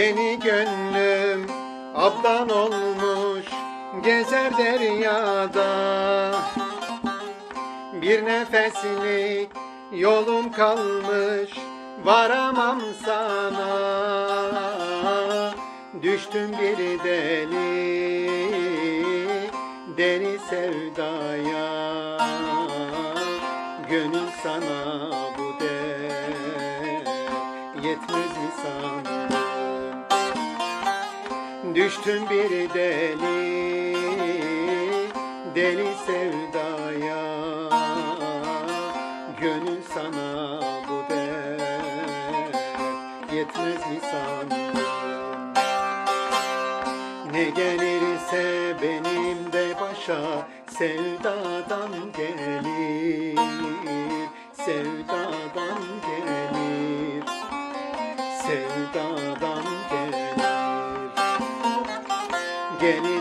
Beni gönlüm abdan olmuş gezer deryada. Bir nefeslik yolum kalmış varamam sana. Düştüm bir deli deli sevdaya. Gönül sana bu der yetmez mi Düştüm bir deli deli sevdaya. Gönül sana bu der yetmez mi sandın ne gelirse benim de başa sevdadan gelir Gelirse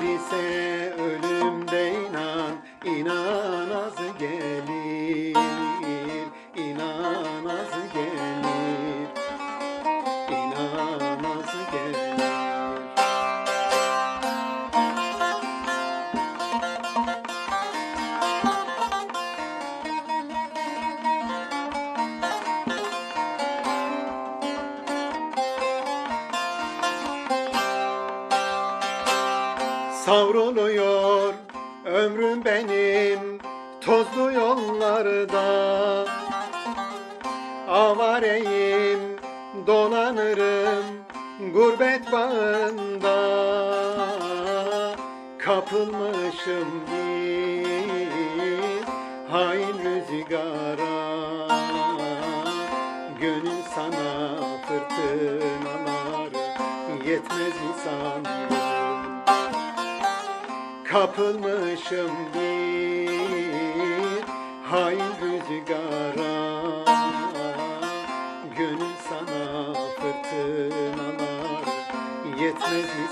Savruluyor. Ömrüm benim tozlu yollarda. Avareyim dolanırım gurbet bağında. Kapılmışım bir hain rüzgara. Gönül sana fırtınalar yetmez sandın Kapılmışım bir. Hain rüzgara Gönül sana fırtınalar. Yetmez mi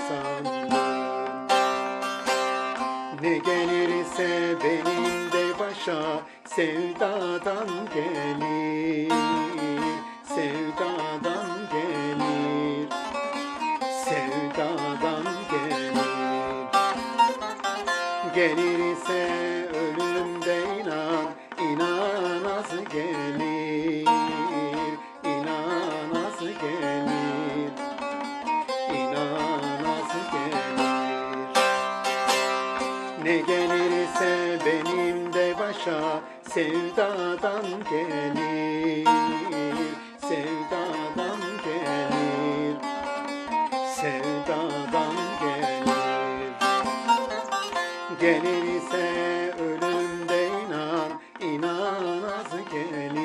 Ne gelirse benim de başa sevdadan gelir. Sevdadan gelir. Sevdadan Gelirse ölümde inan, inan az gelir, inan az gelir, inan az gelir. Ne gelirse benim de başa sevdadan gelir, sevdadan Gelir ise ölümde inan, inan az gelir.